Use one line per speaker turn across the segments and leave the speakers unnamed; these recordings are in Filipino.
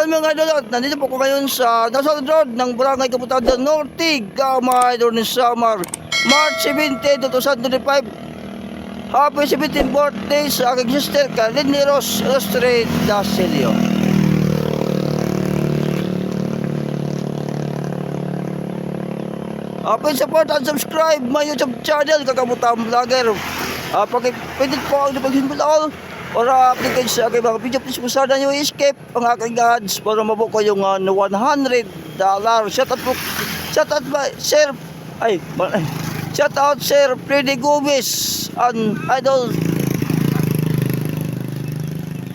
Yan mga idol, at nandito po ko ngayon sa Nasal Road ng Barangay Kaputan del Norte, Gamay, Dornis Samar, March 17, 2025. Happy 17th birthday sa aking sister, Kalini Ros Rostre Dasilio. Happy support and subscribe my YouTube channel, Kakabutang Vlogger. Uh, pwede po ang napaghimbal all para applicate sa aking mga video. Please kung sana nyo escape ang aking ads para mabuko yung uh, 100 dollar. Shout out po. Shout out ba, Sir. Ay. Shout out Sir Freddy Gomez and Idol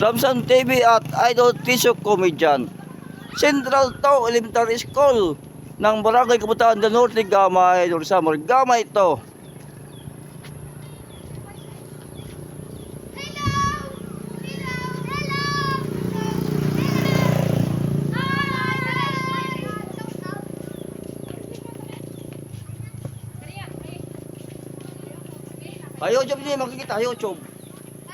Samson TV at Idol Tisok Comedian. Central Tao Elementary School ng Barangay Kabutaan del Norte, Gamay, Samar. Gamay ito. Ay, YouTube niya, makikita, YouTube.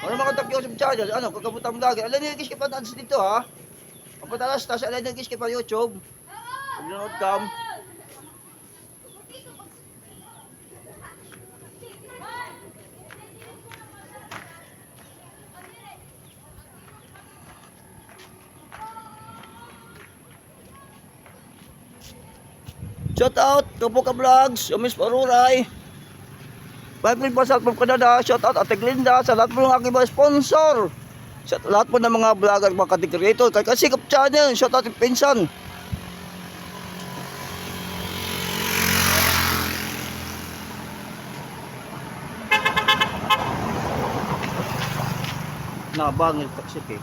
Ano mga kontak YouTube channel? Ano, kakabutan vlogger. Alam niyo yung kiskipan ads dito, ha? Ang patalas, tas alam niyo yung kiskipan YouTube. Pag-nanood kam. Shout out, Kapuka Vlogs, Umis Paruray. Bye Pasal from Canada, shout out Ate Glinda, sa lahat po ng aking mga sponsor. Sa lahat po ng mga vlogger, mga content creator, kay Kasikap Channel, shout out Pinsan. Nabangil taksik eh.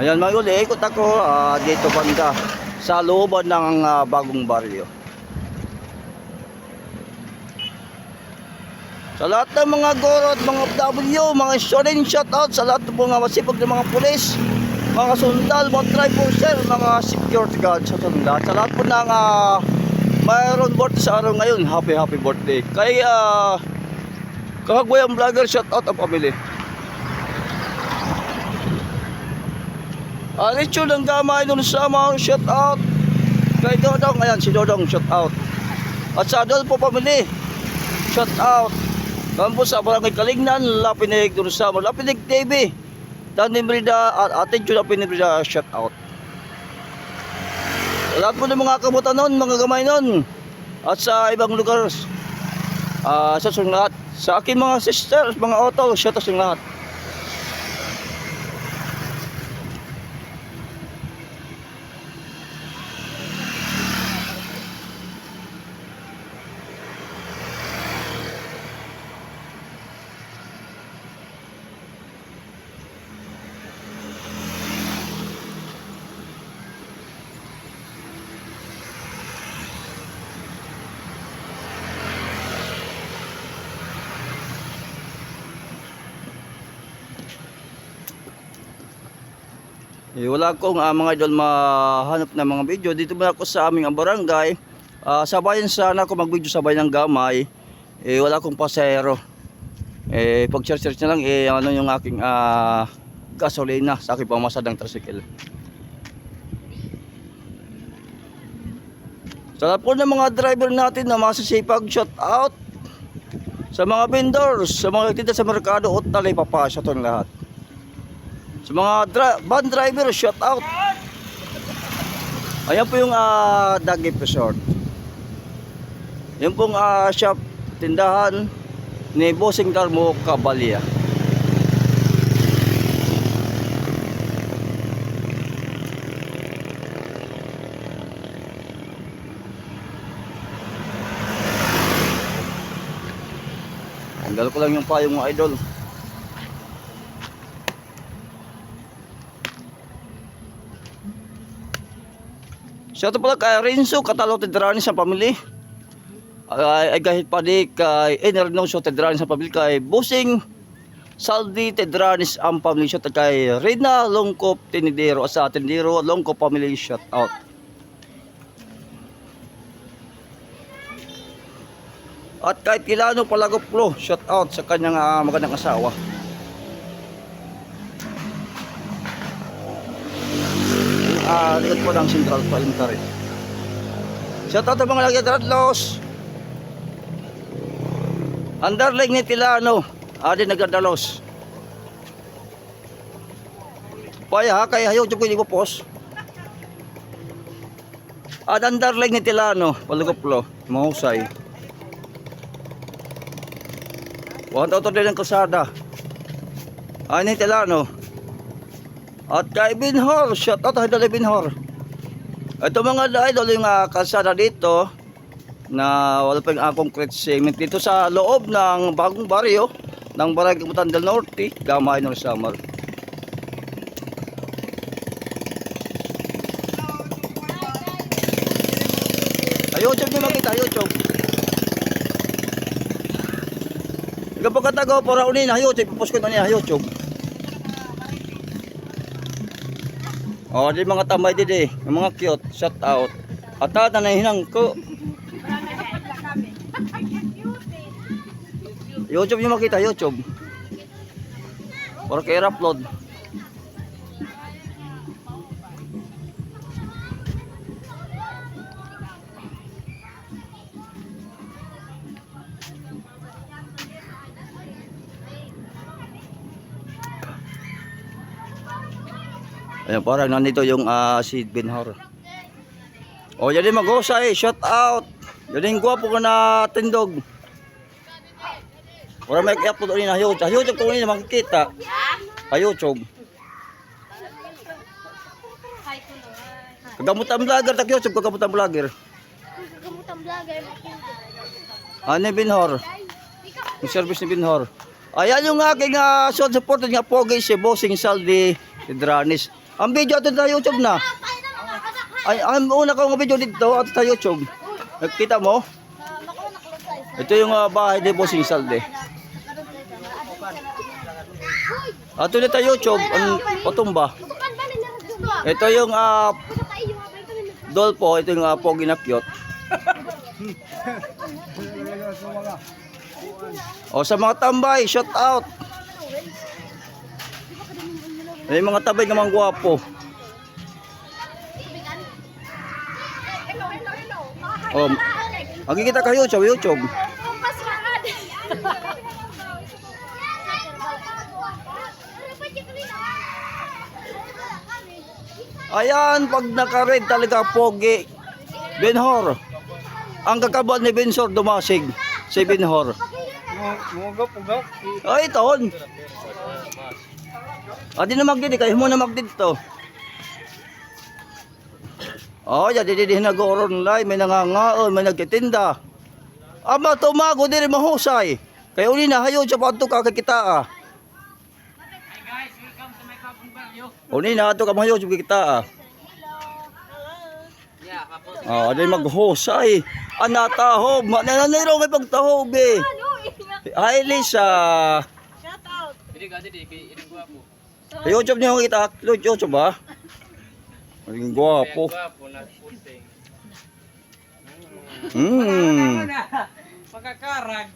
Ayan mga uli, ikot ako ah, dito banda sa looban ng ah, bagong baryo. Sa lahat ng mga goro at mga W, mga student shoutout sa lahat ng mga masipag ng mga pulis, mga sundal, mga triforcer, mga security guard sa lahat. Sa lahat po ng uh, mayroon birthday sa araw ngayon, happy happy birthday. Kay uh, kakagwayang vlogger, shoutout ang pamilya. Alitso ng gamay nun sa mga shout out. Kay Dodong, ayan si Dodong shout out. At sa Adolfo Family, shout out. Kampo sa Barangay Kalignan, Lapinig dun sa Lapinig TV. Dani Brida at Ate Jun Lapinig Brida shout out. Lahat po ng mga kamutan nun, mga gamay nun. At sa ibang lugar, ah sa sa lahat. Sa akin mga sisters, mga auto, shout out sa lahat. Eh, wala akong ah, mga idol mahanap na mga video. Dito muna ako sa aming barangay. Ah, sa bayan sana ako mag-video sa bayan ng Gamay. Eh, wala akong pasero. Eh, pag search na lang, eh, ano yung aking ah, gasolina sa aking pamasadang tricycle. Sa po ng mga driver natin na masisipag shout out sa mga vendors, sa mga tinda sa merkado, at talay papasya to lahat. Sa mga dra- van driver, shout out. Ayan po yung uh, Dagip Resort. Yan pong ah, shop, tindahan ni Bossing Carmo Cabalia. Tanggal ko lang yung payong mga idol. Siya to pala kay Renzo Katalo Tedrani sa pamilya. Ay, ay kahit pa di kay Enerno so Tedrani sa pamilya kay Busing Saldi Tedranis ang pamilya shot kay Rina Longkop Tinidero sa Tinidero Longkop family shout out. At kahit kilano palagoplo, shout out sa kanyang ah, magandang asawa. Ah, likod po ng Central Palintari. Shout out mga lagi Radlos. Underling ni Tilano, adi nagdadalos. Paya ha, kaya hayo ko ko post. At underling ni Tilano, palagoplo, mahusay. Wala auto din ang kalsada. Ay ni Tilano. At kay Binhor, shout out kay Binhor. Ito mga idol yung uh, kalsada dito na wala pa yung uh, concrete cement dito sa loob ng bagong baryo ng Barangay Kamutan del Norte, Gamay ng. Ay, YouTube nyo makita, YouTube. Ikaw pagkatagaw para unin na YouTube, ipopost ko na niya YouTube. Oh, di mga tambay didi, yung mga cute, shout out. At ata na hinang ko. YouTube nyo makita, YouTube. Para kay upload. Ayan, parang nandito yung ah, si Binhor. O, yan din mag-usay. Shout out. Yan din gwapo ka na tindog. Para may i-upload ulit na YouTube. Sa YouTube ko ulit na makikita. Sa YouTube. Kagamutan vlogger, tak YouTube, kagamutan vlogger.
Kamutan vlogger.
Ano ni Binhor? Yung service ni Binhor. Ayan yung aking uh, sold supported nga pogi si Bossing Saldi Hidranis. Ang video ato sa YouTube na. Ay, ang una ko nga video dito ato sa YouTube. Nakita mo? Ito yung ah, bahay ni Bossing Saldi. Ato na sa YouTube, ang patumba. Ito yung uh, doll po, ito yung uh, pogi na cute. O sa mga tambay, shout out. May mga tabay nga mga gwapo. O, makikita kayo sa YouTube. Ayan, pag naka-red talaga pogi. Benhor. Ang kakabal ni Bensor dumasig. Si Benhor. Ay, itoon. Ah, di na magdidi. Kayo mo na magdidi to. Oh, ya di di nag-oron lay, may nangangaon, may nagtitinda. Ama tumago diri mahusay. Kaya uli na hayo sa padto ka kita ah. Uli na ato ka mahayo sa kita ah. Oh, di maghusay. Anatahob, mananiro may pagtahob eh. Ay, Lisa.
Shout out.
Sa YouTube niyo kita, YouTube ba? Maging gwapo. Hmm.
Pagkakarag.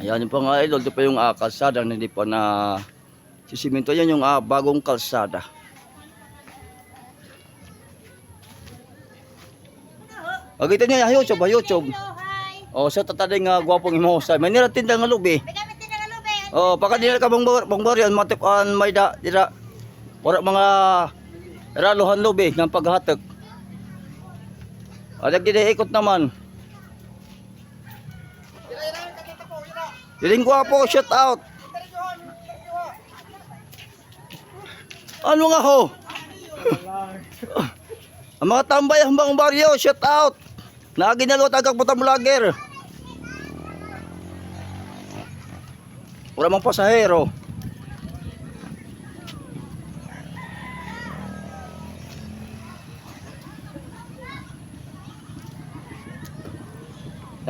Ayan yung mga idol, ito pa yung uh, kalsada na hindi pa na sisimento. Yan yung ah, bagong kalsada. Agito niya, YouTube, ah, YouTube.
Hello, hi.
O, sa tatading nga gwapong. May niratinda nga lubi.
May gamit din ng ano, be?
Oh, baka dila ka bang bang baryan matipan may da dira. Para mga raluhan lubi ng paghatak. Alag di ikot naman. Diling gwapo, shout out. Ano nga ho? Ang mga tambay ang bang baryo, shout out. Naginalo tagak putang vlogger. Wala mang pasahero.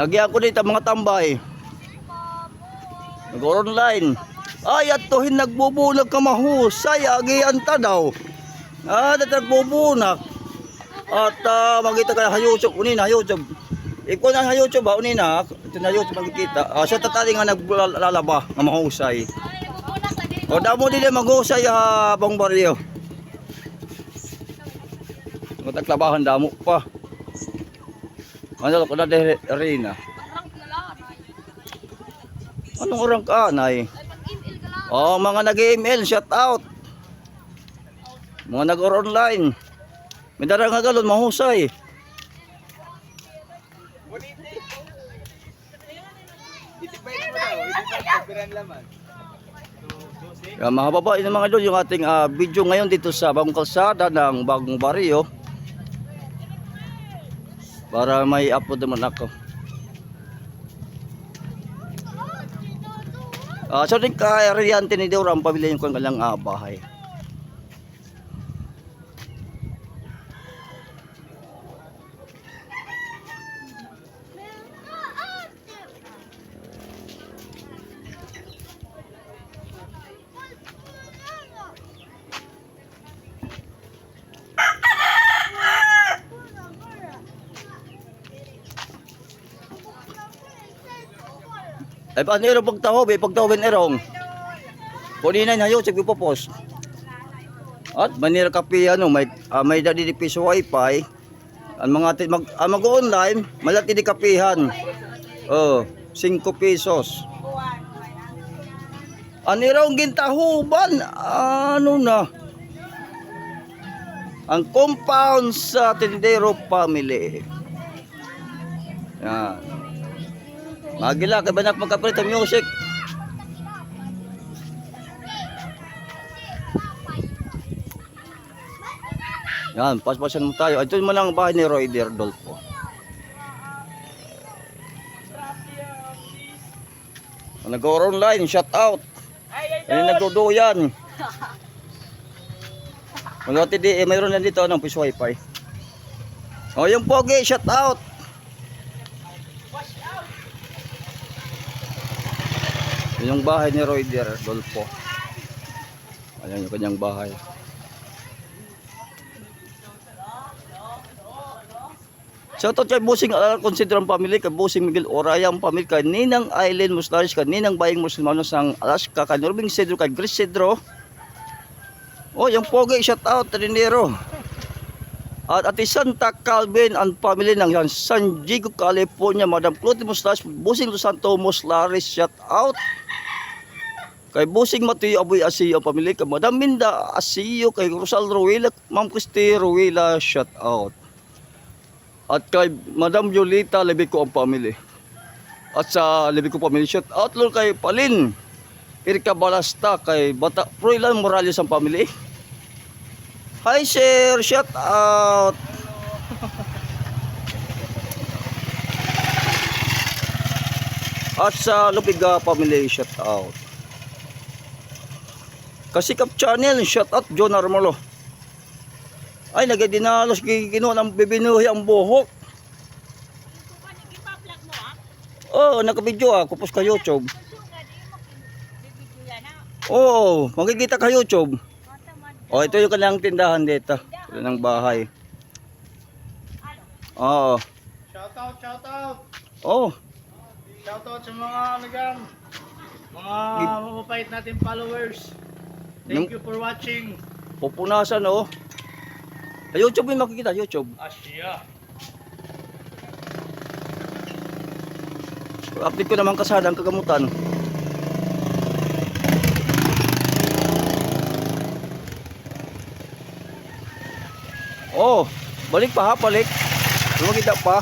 Lagi ako dito mga tambay. Nag-online. Ay, at tohin nagbubulag ka mahusay, agian ta daw. Ah, nagbubunak. At uh, magkita ka sa YouTube, unin na YouTube. Ikaw na sa YouTube ba, unin na, ito na YouTube magkikita. Ah, siya tatali nga naglalaba, nga mahusay. O damo din maghusay ha, bang baryo. Mataglabahan damo pa. Ano ko na de arena. Anong orang ka, nay? Oh, mga nag-email, shout out. Mga nag-online. May darang nga galon, mahusay. Kaya mga babae ng mga idol, yung ating ah, video ngayon dito sa bagong kalsada ng bagong baryo. Para may upload naman ako. Ah, so din kay Ariante ni Deura ang pamilya yung kanilang ah, bahay. Ay paano yung pagtahob eh, pagtahobin erong. Kunin na yun, sige po post. At manira kapi ano, may ah, may dadi di piso wifi. Ang mga mag ah, mag-online, malati di kapihan. Oh, 5 pesos. Ano raw gintahuban? Ano na? Ang compound sa Tindero Family. Yan. Magila, kay banak magkapalit ang music. Yan, paspasan mo tayo. Ito mo lang ang bahay ni Roy Dolfo. Nag-online, shout out. Ano nagduduyan? Wala di, eh, mayroon lang dito, anong piso wifi. O, yung pogi, shout out. Yung bahay ni Roy Dolfo. Ayan yung kanyang bahay. Shoutout kay Busing uh, Considerang Family, kay Busing Miguel Orayang Family, kay Ninang Aileen Muslaris, kay Ninang Bayang Musulmanos ng Alaska, kay Norbing Cedro, kay Chris Cedro. Oh, yung pogi, shoutout, Trinero. At Ate Santa Calvin and family ng San Diego, California, Madam Clotilde Muslaris, Busing Santo Muslaris, shoutout. Kay Busing Matuyo Aboy Asiyo Family, kay Madam Minda Asiyo, kay Rosal Ruila, Ma'am Christy Ruila, shoutout. At kay Madam Yolita Lebico ang family. At sa Lebico family shout out lol kay Palin. Erika Balasta kay Bata Froilan Morales ang family. Hi sir, shout out. At sa Lupiga family shout out. Kasikap channel shout out John Armolo. Ay, nagadinalos kikinuha ng bibinuhi ang buhok. Oo, oh, nakabidyo ah. Kupos ka YouTube. Oo, oh, makikita ka YouTube. Oh, ito yung kanilang tindahan dito. Ito ng bahay. Oo.
Shout out, shout out.
Oh,
Shout out sa mga ano mga mapapait natin followers. Thank
Nung-
you for watching.
pupunasan oh. Sa YouTube yung makikita, YouTube.
Asya.
Update ko naman kasada ang kagamutan. Oh, balik pa ha, balik. Lumakita pa.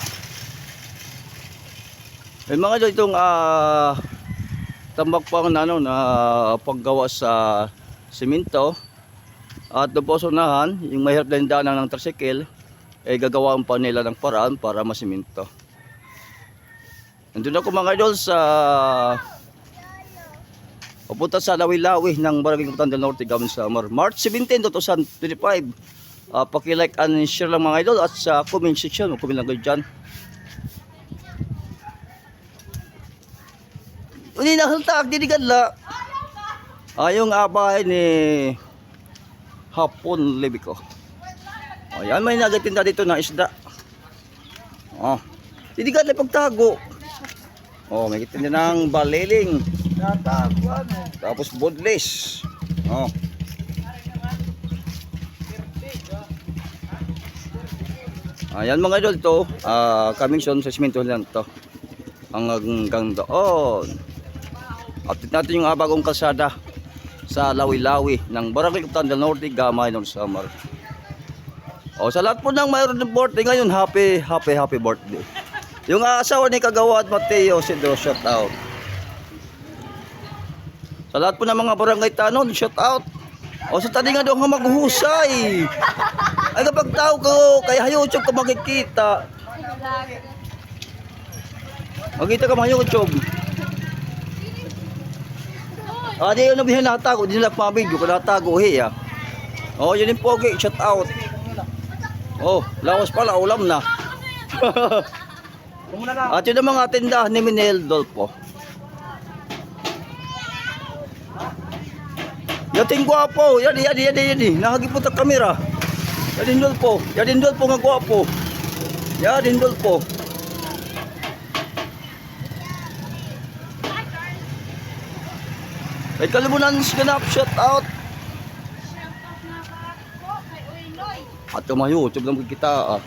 May mga dito itong ah tambak pa na ano na paggawa sa simento. At doon po sa unahan, yung mahirap din daanan ng tricycle, ay gagawaan pa nila ng paraan para masiminto. Nandun ako mga idol sa papunta sa Lawi-Lawi ng Barangay Kapitan del Norte Gamin Samar. March 17, 2025. Uh, paki-like and share lang mga idol at sa comment section, mag-comment lang kayo dyan. Uni na haltak, dinigadla. Ayong abay ni Hapon Libiko. Ayan, may nagatinda dito na isda. Oh, dinigadla pagtago. Oh, may kitinda ng baliling. Tapos bodless. Oh. Ayan mga idol to, ah coming soon sa simento lang to. Hanggang doon. Update natin yung ah, bagong kalsada sa Lawi-Lawi ng Barangay Kapitan del Norte, Gamay, North Samar. O sa lahat po ng mayroon ng birthday ngayon, happy, happy, happy birthday. Yung asawa ni Kagawad Mateo, si Do, shout out. Sa lahat po ng mga barangay tanon, shout out. O sa tani nga doon nga maghuhusay. Ay kapag tao ko, kaya YouTube ka makikita. Makita ka mga YouTube. Ah, di yun nabihan natago, di nila pamidyo ka natago, he ah. Oh, yun yung pogi, shout out. Oh, lawas pala, ulam na. At yun ang mga tindahan ni Minel Dolpo. Yating gwapo, yan, yan, yan, yan, yan, nakagipot ang kamera. Yan Dolpo, yan Dolpo nga gwapo. Yan Dolpo. Ay kalimunan sa ganap, shout out. At tumayo, YouTube lang kita ah.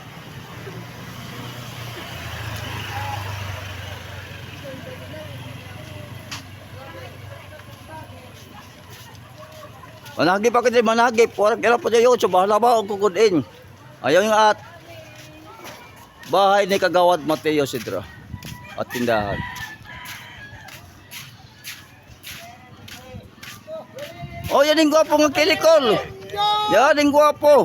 Managi pa kita managi, porang kaya pa dyan YouTube, bahala ba ang kukudin. Ayaw yung at bahay ni Kagawad Mateo Sidra at tindahan. Oh, yan yung gwapo ng kilikol. Yan yung gwapo.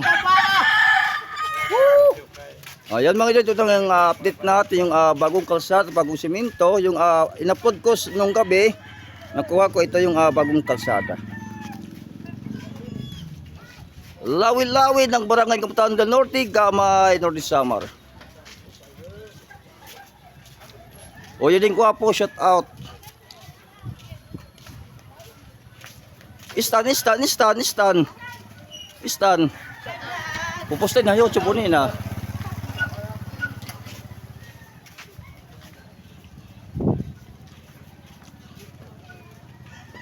Ayan mga idol, ito ang uh, update natin yung ah, bagong kalsada, bagong simento, yung uh, inupload ko s- nung gabi, nakuha ko ito yung ah, bagong kalsada. Lawi-lawi ng Barangay Kapitan del Norte, Gamay, Norte Samar. O yun din ko po, shout out. Istan, istan, istan, istan. Istan. Pupustin na YouTube po na.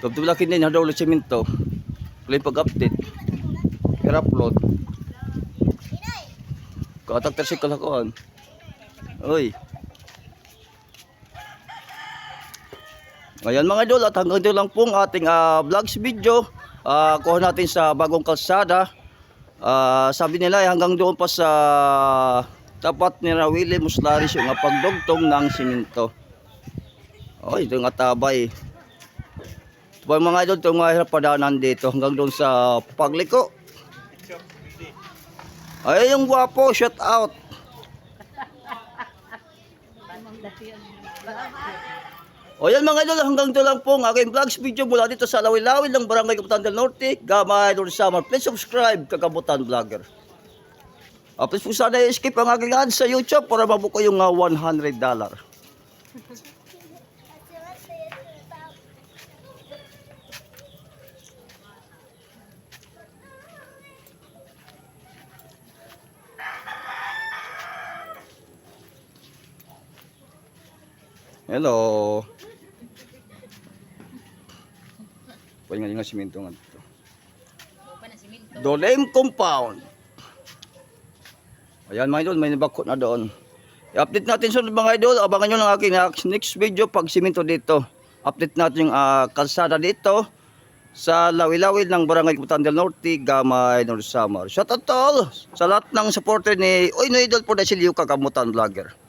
Kabtulakin din na daw ulit simento. Play pag-update. Pero upload. Katak tersik kalakuan. Ngayon mga idol at hanggang dito lang pong ating ah, vlogs video. Ah, kuha natin sa bagong kalsada. Ah, sabi nila eh, hanggang doon pa sa tapat ni Rawili Muslaris yung pagdugtong ng simento. Oh, ito nga tabay. Ito pa mga idol, ito nga hirap padaanan dito hanggang doon sa pagliko. Ay, yung gwapo, shout out. O yan mga idol, hanggang ito lang po ang aking vlogs video mula dito sa Lawi-Lawi ng Barangay Kapitan del Norte, Gamay, North Samar. Please subscribe, Kakabutan Vlogger. Uh, please po sana i-skip ang aking ads sa YouTube para mabuko yung ah, $100. Hello. Pwede nga yung simento nga dito. Dolem Compound. Ayan mga idol, may nabako na doon. I-update natin sunod mga idol. Abangan nyo ng aking next video pag simento dito. Update natin yung ah, kalsada dito sa lawi-lawi ng Barangay Kapitan del Norte, Gamay, North Samar. Shout out to all sa lahat ng supporter ni Oy no Idol po na si Liu Kakamutan Vlogger.